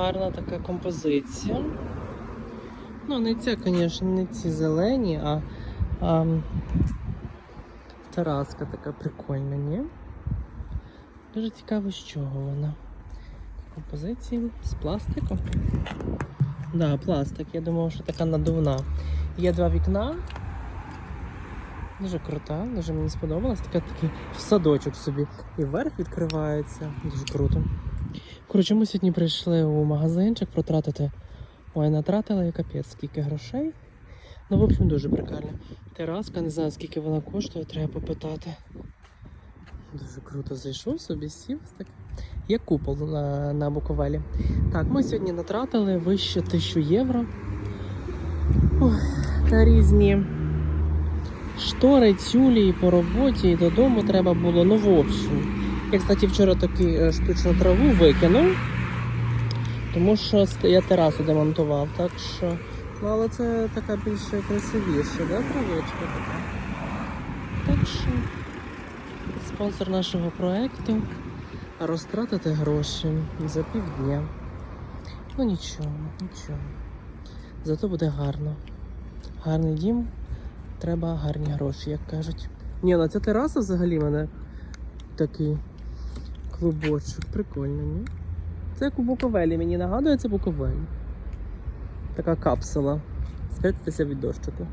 гарна така композиція. Ну, не ця, звісно, не ці зелені, а, а м, тераска така прикольна, ні? Дуже цікаво, з чого вона. Композиції з пластику. Да, пластик. Я думав, що така надувна. Є два вікна. Дуже крута, дуже мені сподобалась. Така такий в садочок собі. І вверх відкривається. Дуже круто. Коротше, ми сьогодні прийшли у магазинчик протратити. Ой, натратили і капець, скільки грошей. Ну, в общем, дуже прикольно. Тераска, не знаю, скільки вона коштує, треба попитати. Дуже круто зайшов собі, сів. Так. Є купол на, на Буковелі. Так, ми сьогодні натратили вище 1000 євро. Ой, на різні штори, тюлі по роботі і додому треба було. Ну, в общем. Я, кстати, вчора таку е, штучну траву викинув, тому що я терасу демонтував, так що. Ну, але це така більше красивіша, да, травичка така. Так що спонсор нашого проекту розтратити гроші за півдня. Ну нічого, нічого. Зато буде гарно. Гарний дім, треба гарні гроші, як кажуть. Ні, ну ця тераса взагалі мене такий клубочок. Прикольно, ні? Це як у Буковелі, мені нагадує, це Буковель. Така капсула. Спрятатися від дощику.